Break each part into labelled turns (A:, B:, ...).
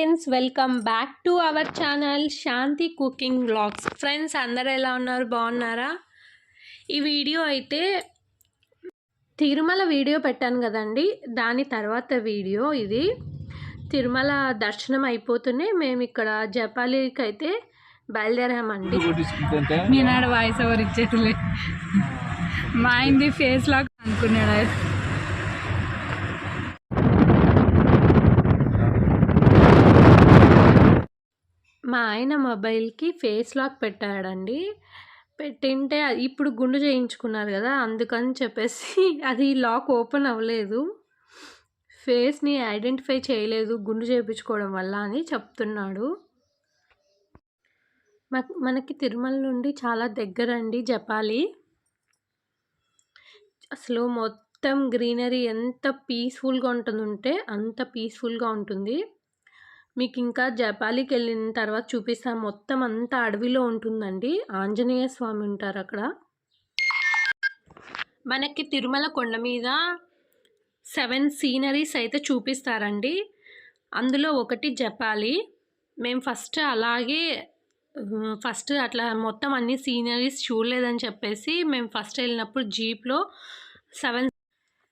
A: Friends welcome back to our channel Shanti cooking blogs friends అందరూ ఎలా ఉన్నారు? బాగున్నారా? ఈ వీడియో అయితే తిరుమల వీడియో పెట్టాను కదండి. దాని తర్వాత వీడియో ఇది. తిరుమల దర్శనం అయిపోతూనే మేము ఇక్కడ జపాలికి అయితే బయలుదేరామండి.
B: మీ నాడు వాయిస్ ఓవర్ ఇచ్చేట్లే మా ఆయనది ఫేస్ లాక్ అనుకున్నాడు
A: మా ఆయన మొబైల్కి ఫేస్ లాక్ పెట్టాడండి. పెట్టింటే అది ఇప్పుడు గుండు చేయించుకున్నారు కదా అందుకని చెప్పేసి అది లాక్ ఓపెన్ అవ్వలేదు. ఫేస్ని ఐడెంటిఫై చేయలేదు గుండు చేయించుకోవడం వల్ల అని చెప్తున్నాడు. మనకి తిరుమల నుండి చాలా దగ్గర అండి జపాలి. అసలు మొత్తం గ్రీనరీ ఎంత పీస్ఫుల్గా ఉంటుందంటే అంత పీస్ఫుల్గా ఉంటుంది. మీకు ఇంకా జపాలికి వెళ్ళిన తర్వాత చూపిస్తాను మొత్తం అంతా అడవిలో ఉంటుందండి. ఆంజనేయ స్వామి ఉంటారు అక్కడ మనకి తిరుమల కొండ మీద సెవెన్ సీనరీస్ అయితే చూపిస్తారండి. అందులో ఒకటి జపాలి. మేము ఫస్ట్ అలాగే ఫస్ట్ అట్లా మొత్తం అన్ని సీనరీస్ చూడలేదని చెప్పేసి మేము ఫస్ట్ వెళ్ళినప్పుడు జీప్లో సెవెన్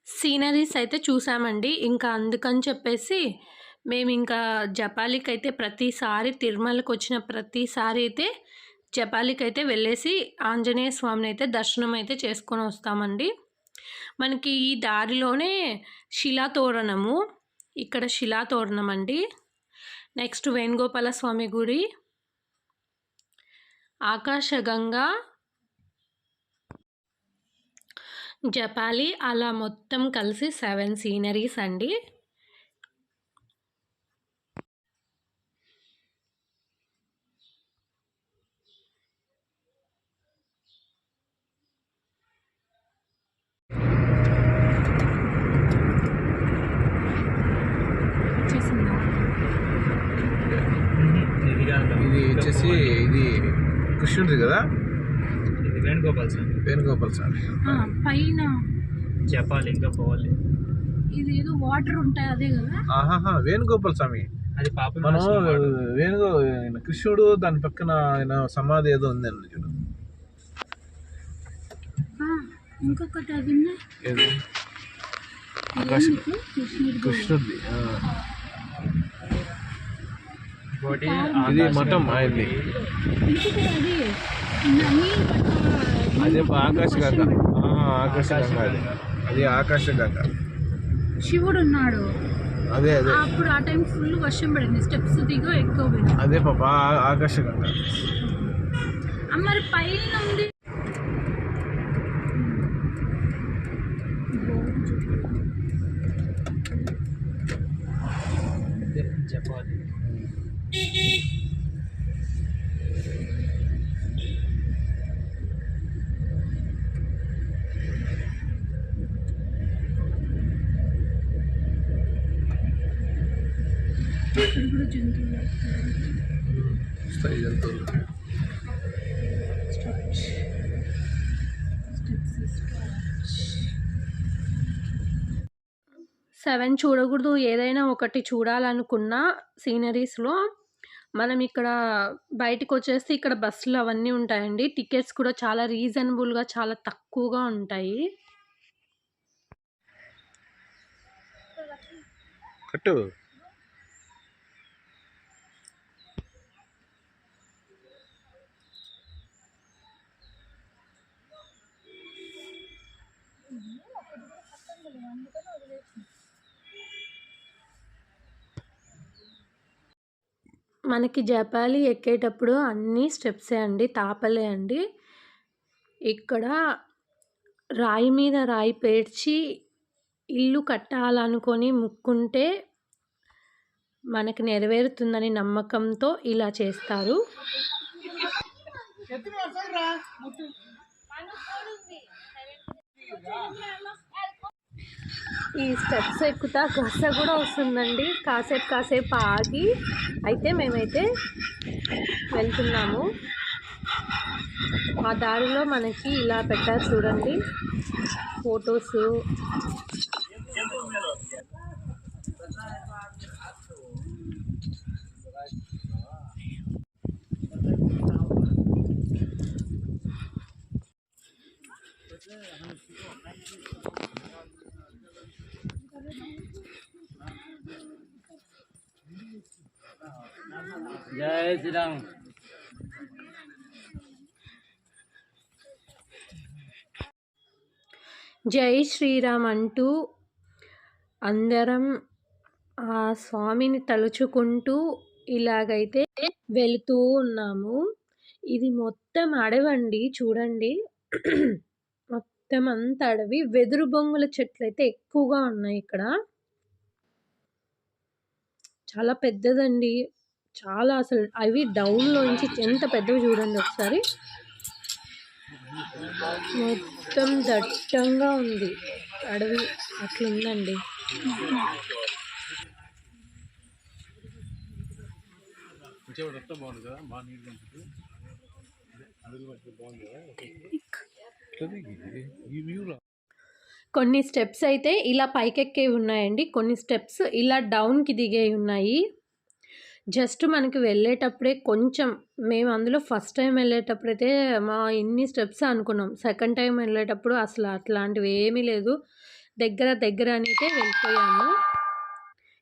A: సీనరీస్ అయితే చూసామండి. ఇంకా అందుకని చెప్పేసి మేము ఇంకా జపాలికి అయితే ప్రతిసారి తిరుమలకి వచ్చిన ప్రతిసారి అయితే జపాలికి అయితే వెళ్ళేసి ఆంజనేయ స్వామిని అయితే దర్శనం అయితే చేసుకొని వస్తామండి మనకి ఈ దారిలోనే శిలాతోరణము. ఇక్కడ శిలాతోరణం అండి నెక్స్ట్ వేణుగోపాల స్వామి గుడి. ఆకాశగంగా. జపాలి అలా మొత్తం కలిసి సెవెన్ సీనరీస్ అండి
B: వచ్చేసిందా?
C: ఇది వచ్చేసి ఇది కృష్ణుడిది కదా
D: వేణుగోపాల్ సార్.
C: వేణుగోపాల్ స్వామి
B: ఆ, పైన.
D: చెప్పాలి ఇంకా పోవాలి
B: ఇది ఏదో వాటర్ ఉంటాయి అదే కదా?
C: ఆహాహా వేణుగోపాల్ స్వామి.
D: అది పాప
C: మనం వేణుగో ఆయన కృష్ణుడు దాని పక్కన ఆయన సమాధి ఏదో ఉందండి చూడు.
B: ఆ, ఇంకొకటి అది ఉంది.
C: కృష్ణుడిది ఇది మఠం
B: అది. పట్ట-
C: అదే ఆకాశగంగ ఆ, ఆకాశగంగ అది. అది ఆకాశగంగ
B: శివుడు ఉన్నాడు
C: అదే అదే.
B: అప్పుడు ఆ టైం ఫుల్ వర్షం పడింది. స్టెప్స్ దిగో ఎక్కువ
C: అదే పాప ఆకాశగంగ
B: మరి పైన ఉంది.
D: చెప్పాలి
B: ఇక్కడ కూడా జంతువులు
C: వస్తాయి జంతువులు
B: స్టెప్స్ స్టెప్స్
A: సెవెన్ చూడకూడదు. ఏదైనా ఒకటి చూడాలనుకున్న సీనరీస్లో మనం ఇక్కడ బయటకు వచ్చేస్తే ఇక్కడ బస్సులు అవన్నీ ఉంటాయండి. టికెట్స్ కూడా చాలా రీజనబుల్గా చాలా తక్కువగా ఉంటాయి.
C: కట్టు.
A: మనకి జపాలి ఎక్కేటప్పుడు అన్ని స్టెప్సే అండి తాపలే అండి. ఇక్కడ రాయి మీద రాయి పేర్చి ఇల్లు కట్టాలనుకొని ముక్కుంటే మనకి నెరవేరుతుందని నమ్మకంతో ఇలా చేస్తారు. ఈ స్టెప్స్ ఎక్కుతా గస కూడా వస్తుందండి. కాసేపు కాసేపు ఆగి అయితే మేమైతే వెళ్తున్నాము. ఆ దారిలో మనకి ఇలా పెట్టారు చూడండి. ఫొటోస్
D: జై శ్రీరామ్.
A: జై శ్రీరామ్ అంటూ అందరం ఆ స్వామిని తలుచుకుంటూ ఇలాగైతే వెళుతూ ఉన్నాము. ఇది మొత్తం అడవండి చూడండి. మొత్తం అంత అడవి. వెదురు బొంగుల చెట్లు అయితే ఎక్కువగా ఉన్నాయి ఇక్కడ. చాలా పెద్దదండి. చాలా అసలు అవి డౌన్లోంచి ఎంత పెద్దవి చూడండి ఒకసారి. మొత్తం దట్టంగా ఉంది. అడవి అట్లుందండి కొన్ని స్టెప్స్ అయితే ఇలా పైకెక్కే ఉన్నాయండి. కొన్ని స్టెప్స్ ఇలా డౌన్కి దిగే ఉన్నాయి. జస్ట్ మనకి వెళ్ళేటప్పుడే కొంచెం మేము అందులో ఫస్ట్ టైం వెళ్ళేటప్పుడైతే మా ఇన్ని స్టెప్స్ అనుకున్నాం. సెకండ్ టైం వెళ్ళేటప్పుడు అసలు అట్లాంటివి ఏమీ లేదు. దగ్గర దగ్గర అయితే వెళ్ళిపోయాము.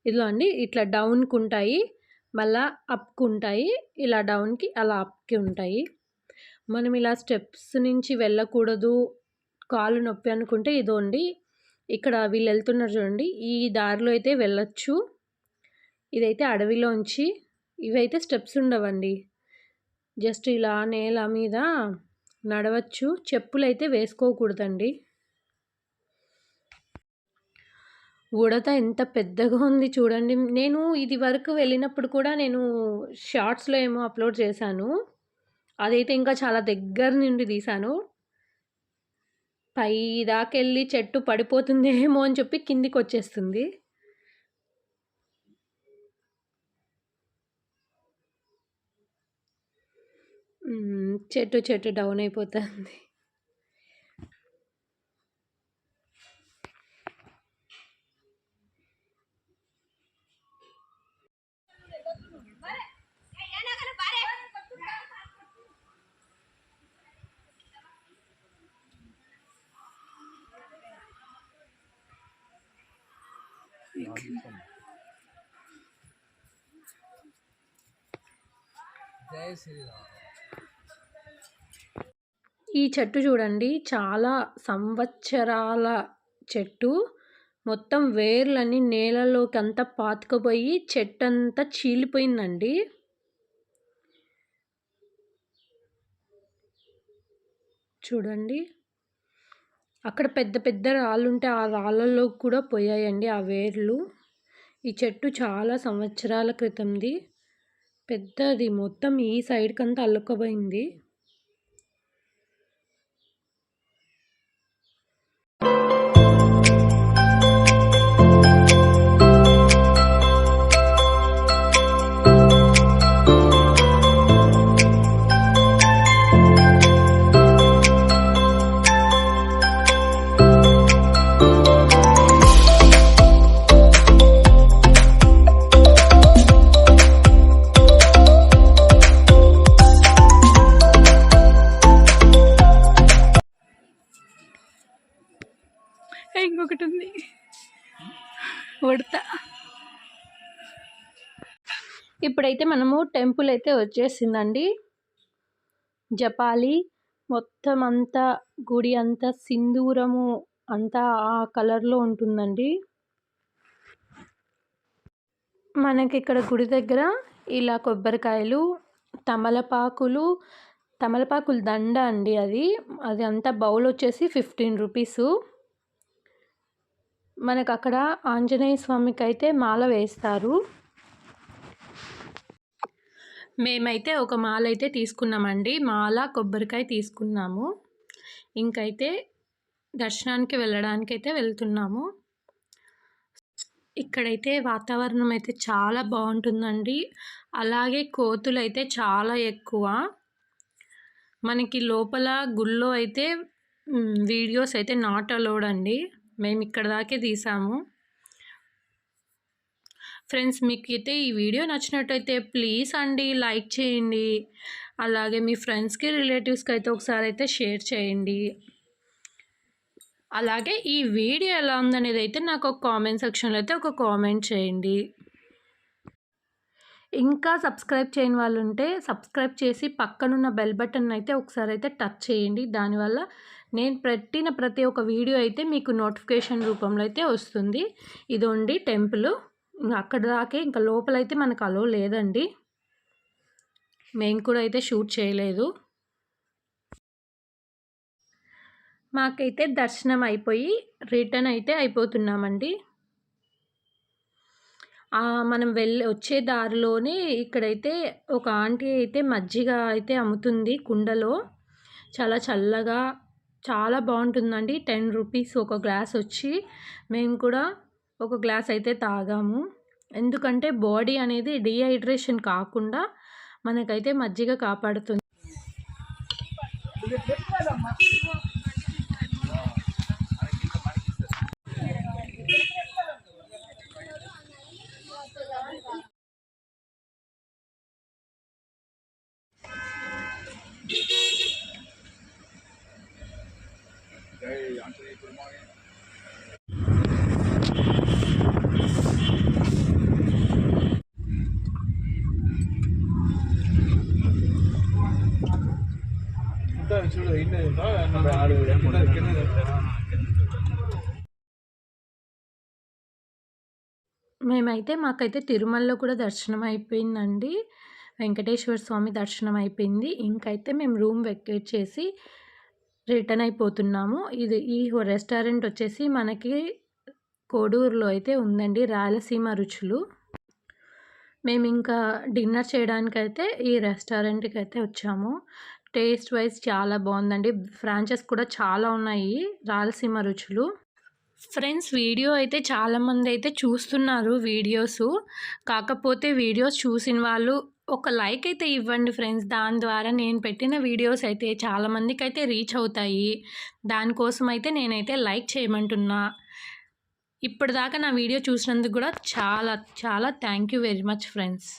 A: ఇదిలో అండి ఇట్లా డౌన్కి ఉంటాయి మళ్ళా అప్కి ఉంటాయి ఇలా డౌన్కి అలా అప్కి ఉంటాయి. మనం ఇలా స్టెప్స్ నుంచి వెళ్ళకూడదు కాలు నొప్పి అనుకుంటే ఇదోండి ఇక్కడ వీళ్ళు వెళ్తున్నారు చూడండి ఈ దారిలో అయితే వెళ్ళొచ్చు. ఇదైతే అడవిలోంచి ఇవైతే స్టెప్స్ ఉండవండి. జస్ట్ ఇలా నేల మీద నడవచ్చు. చెప్పులు అయితే వేసుకోకూడదండి. ఉడత ఎంత పెద్దగా ఉంది చూడండి. నేను ఇది వరకు వెళ్ళినప్పుడు కూడా నేను షార్ట్స్లో ఏమో అప్లోడ్ చేశాను. అదైతే ఇంకా చాలా దగ్గర నుండి తీశాను. పై దాకెళ్ళి చెట్టు పడిపోతుందేమో అని చెప్పి కిందికి వచ్చేస్తుంది మ్మ్, చెట్టు చెట్టు డౌన్ అయిపోతుంది.
D: జయ శ్రీరామ్.
A: ఈ చెట్టు చూడండి. చాలా సంవత్సరాల చెట్టు. మొత్తం వేర్లన్నీ నేలలోకి అంతా పాతుకుపోయి చెట్టు అంతా చీలిపోయిందండి. చూడండి. అక్కడ పెద్ద పెద్ద రాళ్ళు ఉంటే ఆ రాళ్ళల్లో కూడా పోయాయండి ఆ వేర్లు. ఈ చెట్టు చాలా సంవత్సరాల క్రితంది. పెద్దది మొత్తం ఈ సైడ్కి అంతా అల్లుకపోయింది. ఇప్పుడైతే మనము టెంపుల్ అయితే వచ్చేసిందండి. జపాలి మొత్తం అంతా గుడి అంతా సింధూరము అంతా ఆ కలర్లో ఉంటుందండి. మనకి ఇక్కడ గుడి దగ్గర ఇలా కొబ్బరికాయలు తమలపాకులు తమలపాకుల దండ అండి అది. అది అంతా బౌల్ వచ్చేసి ఫిఫ్టీన్ రూపీసు. మనకు అక్కడ ఆంజనేయ స్వామికి అయితే మాల వేస్తారు. మేమైతే ఒక మాల అయితే తీసుకున్నామండి. మాల కొబ్బరికాయ తీసుకున్నాము. ఇంకైతే దర్శనానికి వెళ్ళడానికి అయితే వెళ్తున్నాము. ఇక్కడైతే వాతావరణం అయితే చాలా బాగుంటుందండి. అలాగే కోతులు అయితే చాలా ఎక్కువ. మనకి లోపల గుళ్ళో అయితే వీడియోస్ అయితే నాట్ అలౌడ్ అండి. మేము ఇక్కడ దాకే తీసాము. ఫ్రెండ్స్ మీకు అయితే ఈ వీడియో నచ్చినట్టయితే ప్లీజ్ అండి లైక్ చేయండి. అలాగే మీ ఫ్రెండ్స్కి రిలేటివ్స్కి అయితే ఒకసారి అయితే షేర్ చేయండి. అలాగే ఈ వీడియో ఎలా ఉందనేది అయితే నాకు ఒక కామెంట్ సెక్షన్లో అయితే ఒక కామెంట్ చేయండి. ఇంకా సబ్స్క్రైబ్ చేయని వాళ్ళు ఉంటే సబ్స్క్రైబ్ చేసి పక్కనున్న బెల్ బటన్ అయితే ఒకసారి అయితే టచ్ చేయండి. దానివల్ల నేను పెట్టిన ప్రతి ఒక్క వీడియో అయితే మీకు నోటిఫికేషన్ రూపంలో అయితే వస్తుంది. ఇదండి టెంపుల్. అక్కడ దాకే ఇంకా లోపలైతే మనకు అలో లేదండి. మేము కూడా అయితే షూట్ చేయలేదు. మాకైతే దర్శనం అయిపోయి రిటర్న్ అయితే అయిపోతున్నామండి. మనం వెళ్ళి వచ్చే దారిలోనే ఇక్కడైతే ఒక ఆంటీ అయితే మజ్జిగ అయితే అమ్ముతుంది కుండలో. చాలా చల్లగా చాలా బాగుంటుందండి. టెన్ రూపీస్ ఒక గ్లాస్ వచ్చి మేము కూడా ఒక గ్లాస్ అయితే తాగాము. ఎందుకంటే బాడీ అనేది డిహైడ్రేషన్ కాకుండా మనకైతే మజ్జిగ కాపాడుతుంది.
C: ఇంకా చూడు ఇన్ని ఆడు కింద కింద
A: మేమైతే మాకైతే తిరుమలలో కూడా దర్శనం అయిపోయిందండి వెంకటేశ్వర స్వామి దర్శనం అయిపోయింది ఇంకైతే మేము రూమ్ వెకేట్ చేసి రిటర్న్ అయిపోతున్నాము. ఇది ఈ రెస్టారెంట్ వచ్చేసి మనకి కోడూరులో అయితే ఉందండి రాయలసీమ రుచులు. మేము ఇంకా డిన్నర్ చేయడానికైతే ఈ రెస్టారెంట్కి అయితే వచ్చాము. టేస్ట్ వైజ్ చాలా బాగుందండి. ఫ్రాంచెస్ కూడా చాలా ఉన్నాయి రాయలసీమ రుచులు. ఫ్రెండ్స్ వీడియో అయితే చాలామంది అయితే చూస్తున్నారు వీడియోస్. కాకపోతే వీడియోస్ చూసిన వాళ్ళు ఒక లైక్ అయితే ఇవ్వండి ఫ్రెండ్స్. దాని ద్వారా నేను పెట్టిన వీడియోస్ అయితే చాలామందికి అయితే రీచ్ అవుతాయి. దానికోసం అయితే నేనైతే లైక్ చేయమంటున్నా. ఇప్పటిదాకా నా వీడియో చూసినందుకు కూడా చాలా చాలా thank you very much friends.